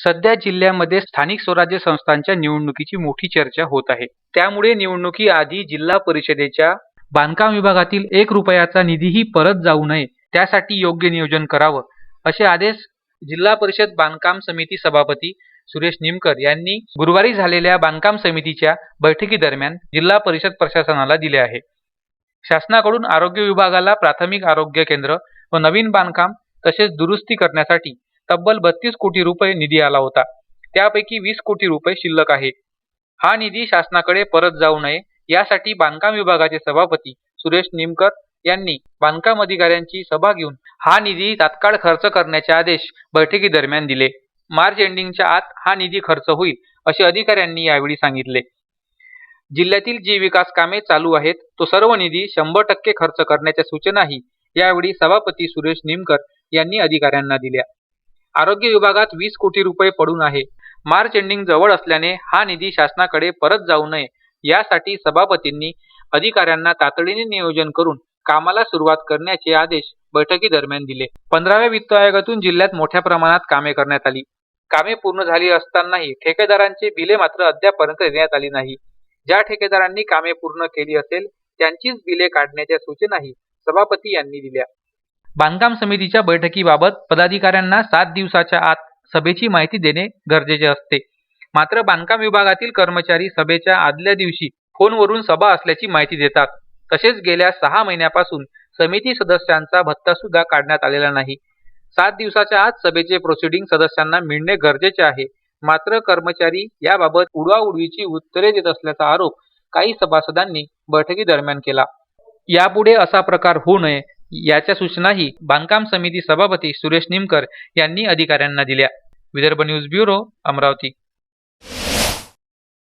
सध्या जिल्ह्यामध्ये स्थानिक स्वराज्य संस्थांच्या निवडणुकीची मोठी चर्चा होत आहे. त्यामुळे निवडणुकीआधी जिल्हा परिषदेच्या बांधकाम विभागातील एक रुपयाचा निधीही परत जाऊ नये त्यासाठी योग्य नियोजन करावं असे आदेश जिल्हा परिषद बांधकाम समिती सभापती सुरेश निमकर यांनी गुरुवारी झालेल्या बांधकाम समितीच्या बैठकीदरम्यान जिल्हा परिषद प्रशासनाला दिले आहे. शासनाकडून आरोग्य विभागाला प्राथमिक आरोग्य केंद्र व नवीन बांधकाम तसेच दुरुस्ती करण्यासाठी तब्बल बत्तीस कोटी रुपये निधी आला होता. त्यापैकी वीस कोटी रुपये शिल्लक आहे हा निधी शासनाकडे परत जाऊ नये यासाठी बांधकाम विभागाचे सभापती सुरेश निमकर यांनी बांधकाम अधिकाऱ्यांची सभा घेऊन हा निधी तात्काळ खर्च करण्याचे आदेश बैठकीदरम्यान दिले. मार्च एंडिंगच्या आत हा निधी खर्च होईल असे अधिकाऱ्यांनी यावेळी सांगितले. जिल्ह्यातील जी विकास कामे चालू आहेत तो सर्व निधी शंभर टक्के खर्च करण्याच्या सूचनाही यावेळी सभापती सुरेश निमकर यांनी अधिकाऱ्यांना दिल्या. आरोग्य विभागात वीस कोटी रुपये पडून आहे. मार्च एंडिंग जवळ असल्याने हा निधी शासनाकडे परत जाऊ नये यासाठी सभापतींनी अधिकाऱ्यांना तातडीने नियोजन करून कामाला सुरुवात करण्याचे आदेश बैठकीदरम्यान दिले. पंधराव्या वित्त आयोगातून जिल्ह्यात मोठ्या प्रमाणात कामे करण्यात आली. कामे पूर्ण झाली असतानाही ठेकेदारांचे बिले मात्र अद्यापर्यंत देण्यात आली नाही. ज्या ठेकेदारांनी कामे पूर्ण केली असेल त्यांचीच बिले काढण्याच्या सूचनाही सभापती यांनी दिल्या. बांधकाम समितीच्या बैठकीबाबत पदाधिकाऱ्यांना सात दिवसाच्या आत सभेची माहिती देणे गरजेचे असते. मात्र बांधकाम विभागातील कर्मचारी सभेच्या आदल्या दिवशी फोनवरून सभा असल्याची माहिती देतात. तसेच गेल्या सहा महिन्यापासून समिती सदस्यांचा भत्ता सुद्धा काढण्यात आलेला नाही. सात दिवसाच्या आत सभेचे प्रोसिडिंग सदस्यांना मिळणे गरजेचे आहे. मात्र कर्मचारी याबाबत उडवाउडवीची उत्तरे देत असल्याचा आरोप काही सभासदांनी बैठकीदरम्यान केला. यापुढे असा प्रकार होऊ नये याच्या सूचनाही बांधकाम समिती सभापती सुरेश निमकर यांनी अधिकाऱ्यांना दिल्या. Vidarbha news bureau Amravati.